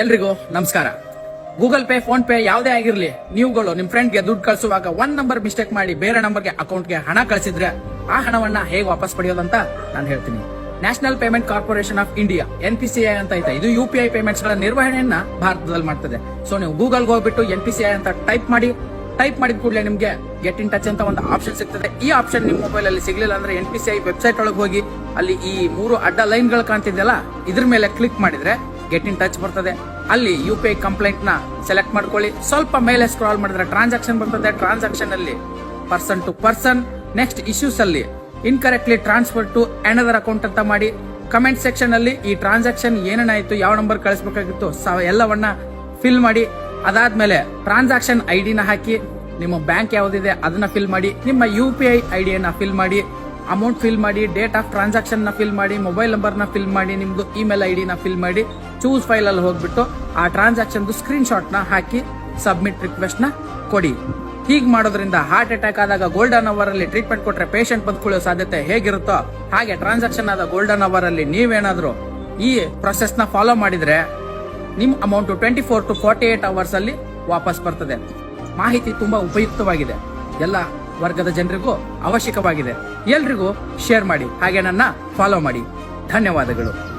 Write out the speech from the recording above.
ಎಲ್ರಿಗೂ ನಮಸ್ಕಾರ. Google pay phone pay ಯಾವುದೇ ಆಗಿರ್ಲಿ, ನೀವುಗಳು ನಿಮ್ ಫ್ರೆಂಡ್ಗೆ ದುಡ್ಡು ಕಳಿಸುವಾಗ ಒಂದ್ ನಂಬರ್ ಮಿಸ್ಟೇಕ್ ಮಾಡಿ ಬೇರೆ ನಂಬರ್ಗೆ ಅಕೌಂಟ್ಗೆ ಹಣ ಕಳಿಸಿದ್ರೆ ಆ ಹಣವನ್ನ ಹೇಗೆ ವಾಪಸ್ ಪಡೆಯೋದಂತ ನಾನು ಹೇಳ್ತೀನಿ. National payment corporation of India N P C ಅಂತ ಐತೆ. ಇದು ಯು ಪಿ ಐ ಪೇಮೆಂಟ್ಸ್ಗಳ ನಿರ್ವಹಣೆಯನ್ನ ಭಾರತದಲ್ಲಿ ಮಾಡ್ತದೆ. ಸೊ ನೀವು ಗೂಗಲ್ಗೆ ಹೋಗ್ಬಿಟ್ಟು ಎನ್ ಪಿ ಸಿ ಐ ಅಂತ ಟೈಪ್ ಮಾಡಿ ಟೈಪ್ ಮಾಡಿದ ಕೂಡಲೇ ನಿಮ್ಗೆ ಗೆಟ್ ಇನ್ ಟಚ್ ಅಂತ ಒಂದು ಆಪ್ಷನ್ ಸಿಗ್ತದೆ. ಈ ಆಪ್ಷನ್ ನಿಮ್ಮ ಮೊಬೈಲ್ ಅಲ್ಲಿ ಸಿಗ್ಲಿಲ್ಲ ಅಂದ್ರೆ N P C I website ಒಳಗೆ ಹೋಗಿ, ಅಲ್ಲಿ ಈ ಮೂರು ಅಡ್ಡ ಲೈನ್ಗಳು ಕಾಣ್ತಿದ್ಯಲ್ಲ, ಇದ್ರ ಮೇಲೆ ಕ್ಲಿಕ್ ಮಾಡಿದ್ರೆ ಗೆಟ್ ಇನ್ ಟಚ್ ಬರ್ತದೆ. ಅಲ್ಲಿ ಯು ಪಿ ಐ ಕಂಪ್ಲೇಂಟ್ನ ಸೆಲೆಕ್ಟ್ ಮಾಡ್ಕೊಳ್ಳಿ. ಸ್ವಲ್ಪ ಮೇಲೆ ಸ್ಕ್ರಾಲ್ ಮಾಡಿದ್ರೆ ಟ್ರಾನ್ಸಾಕ್ಷನ್ ಬರ್ತದೆ. ಟ್ರಾನ್ಸಾಕ್ಷನ್ ಅಲ್ಲಿ person to person next issues ಅಲ್ಲಿ incorrectly transfer to another account ಅಂತ ಮಾಡಿ. ಕಮೆಂಟ್ ಸೆಕ್ಷನ್ ಅಲ್ಲಿ ಈ ಟ್ರಾನ್ಸಾಕ್ಷನ್ ಏನೇನಾಯಿತು ಯಾವ ನಂಬರ್ ಕಳಿಸ್ಬೇಕಾಗಿತ್ತು ಎಲ್ಲವನ್ನ ಫಿಲ್ ಮಾಡಿ. ಅದಾದ್ಮೇಲೆ ಟ್ರಾನ್ಸಾಕ್ಷನ್ ಐಡಿನ ಡಿನ ಹಾಕಿ. ನಿಮ್ಮ ಬ್ಯಾಂಕ್ ಯಾವ್ದಿದೆ, ಅದನ್ನ ಫಿಲ್ ಮಾಡಿ. ನಿಮ್ಮ ಯು ಪಿ ಐ ಐಡಿಯನ್ನ ಫಿಲ್ ಮಾಡಿ. ಅಮೌಂಟ್ ಫಿಲ್ ಮಾಡಿ ಡೇಟ್ ಆಫ್ ಟ್ರಾನ್ಸಾಕ್ಷನ್ನ ಫಿಲ್ ಮಾಡಿ ಮೊಬೈಲ್ ನಂಬರ್ನ ಫಿಲ್ ಮಾಡಿ, ನಿಮ್ದು ಇಮೇಲ್ ಐ ನ ಫಿಲ್ ಮಾಡಿ ಚೂಸ್ ಫೈಲ್ ಅಲ್ಲಿ ಹೋಗ್ಬಿಟ್ಟು ಆ ಟ್ರಾನ್ಸಾಕ್ಷನ್ ಸ್ಕ್ರೀನ್ ಶಾಟ್ನ ಹಾಕಿ ಸಬ್ಮಿಟ್ ರಿಕ್ವೆಸ್ಟ್ನ ಕೊಡಿ. ಹೀಗ್ ಮಾಡೋದ್ರಿಂದ ಹಾರ್ಟ್ ಅಟ್ಯಾಕ್ ಆದಾಗ ಗೋಲ್ಡನ್ ಅವರ್ ಅಲ್ಲಿ ಟ್ರೀಟ್ಮೆಂಟ್ ಕೊಟ್ರೆ ಪೇಷಂಟ್ ಬಂದ್ಕೊಳ್ಳೋ ಸಾಧ್ಯತೆ ಹೇಗಿರುತ್ತೋ ಹಾಗೆ ಟ್ರಾನ್ಸಾಕ್ಷನ್ ಆದ ಗೋಲ್ಡನ್ ಅವರ್ ಅಲ್ಲಿ ನೀವೇನಾದ್ರೂ ಈ ಪ್ರೊಸೆಸ್ನ ಫಾಲೋ ಮಾಡಿದ್ರೆ ನಿಮ್ amount twenty four to forty eight hours ಅಲ್ಲಿ ವಾಪಸ್ ಬರ್ತದೆ. ಮಾಹಿತಿ ತುಂಬಾ ಉಪಯುಕ್ತವಾಗಿದೆ. ಎಲ್ಲ ವರ್ಗದ ಜನರಿಗೂ ಅವಶ್ಯಕವಾಗಿದೆ. ಎಲ್ರಿಗೂ ಶೇರ್ ಮಾಡಿ ಹಾಗೆ ನನ್ನ ಫಾಲೋ ಮಾಡಿ. ಧನ್ಯವಾದಗಳು.